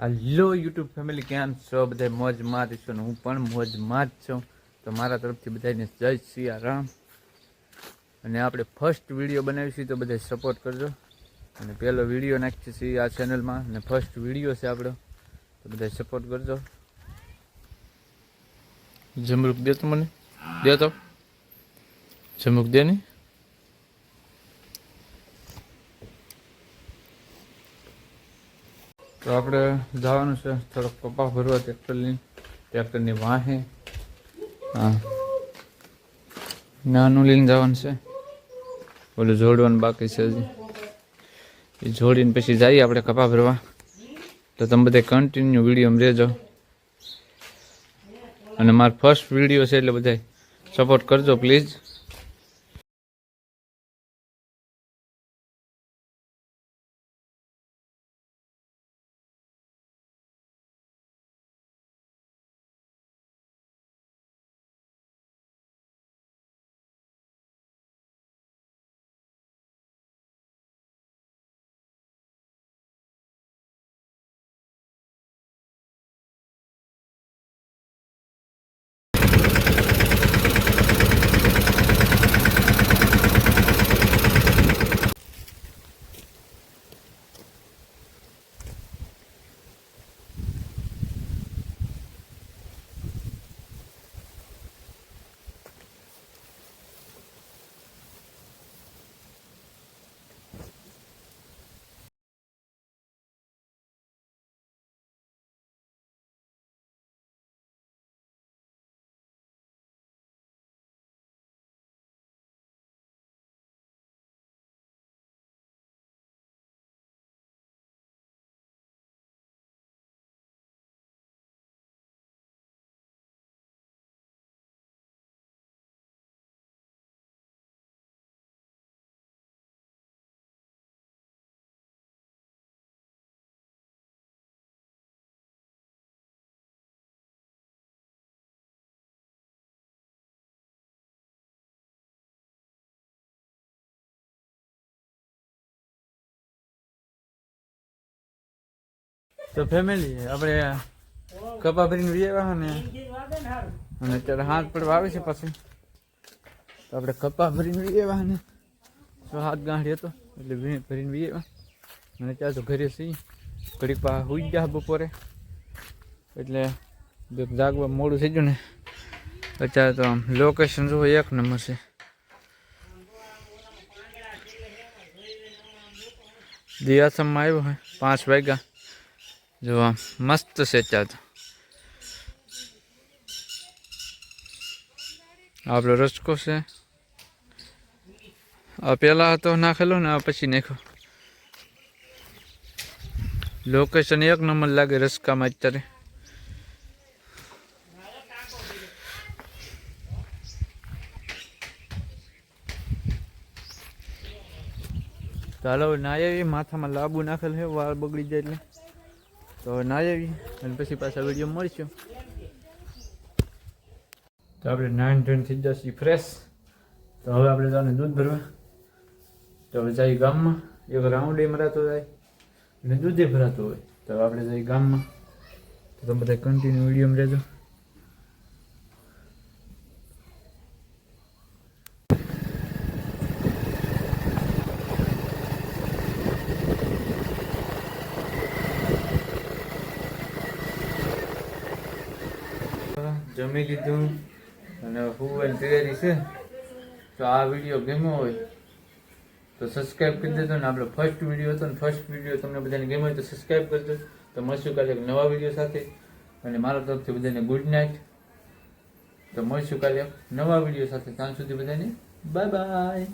Hello YouTube family, કેમ છો? બધા મોજમાં જ છો હું પણ મોજમાં જ છું. તો મારા તરફથી બધાને જય સિયારામ. અને આપણે ફર્સ્ટ વીડિયો બનાવીશું, તો બધા સપોર્ટ કરજો. અને પહેલો વીડિયો નાખીએ છીએ આ ચેનલમાં અને ફર્સ્ટ વીડિયો છે આપણો. તો બધા સપોર્ટ કરજો. જમરૂક દે તો મને. દે તો. જમરૂક દે નહીં તો આપણે જવાનું છે. થોડોક કપા ભરવા ટ્રેક્ટરની ટ્રેક્ટરની વાહે. હા. નાનું લઈને જવાનું છે. ઓલું જોડવાનું બાકી છે હજી. એ જોડીને પછી જઈએ આપણે કપા ભરવા. તો તમે બધા કન્ટિન્યુ વિડીયોમાં રહેજો. અને મારો ફર્સ્ટ વીડિયો છે એટલે બધા સપોર્ટ કરજો પ્લીઝ તો ફેમિલી આપણે કપા ભરીને વ્યવા ને અને અત્યારે હાથ પડવા આવે છે પછી. તો આપણે કપા ભરીને વ્યવા ને હાથ ગાંઠી હતો, એટલે ભરીને વ્યવા અને ત્યાં તો ઘરે સી ઘડીક પા હુઈ ગયા બપોરે. એટલે જાગવા મોડું થઈ ગયું ને. અત્યારે તો આમ લોકેશન જો એક નંબર છે. દિયાસમમાં આવ્યો હોય પાંચ વાગ્યા. જો આમ મસ્ત છે ત્યાં તો આપણો રસકો છે આ પહેલા હતો નાખેલો ને આ પછી નાખ્યો લોકેશન એક નંબર લાગે રસકામાં અત્યારે તો હાલો હવે નાઈ આવી માથામાં લાંબુ નાખેલ છે વાળ બગડી જાય એટલે તો નાઈ આવી અને પછી પાછા વીડિયો મળીશું. તો આપણે નાઇન ધોઈને થઈ જશે ફ્રેશ તો હવે આપણે જવાનું દૂધ ભરવા. તો હવે જઈએ ગામમાં. એક રાઉન્ડ એ મરાતો જાય અને દૂધે ભરાતું હોય. તો આપણે જઈએ ગામમાં. તો તમે બધા કન્ટિન્યુ વિડીયોમાં રહેજો. જમી લીધું અને હુવાની તૈયારી છે. તો આ વીડિયો ગમ્યો હોય તો સબસ્ક્રાઈબ કરી દેજો ને આપણો ફર્સ્ટ વીડિયો હતો ને ફર્સ્ટ વીડિયો તમને બધાને ગમ્યો હોય તો સબસ્ક્રાઈબ કરજો તો મળશું કાલે એક નવા વીડિયો સાથે. અને મારા તરફથી બધાને ગુડ નાઇટ તો મળશું કાલે નવા વીડિયો સાથે. ત્યાં સુધી બધાને બાય બાય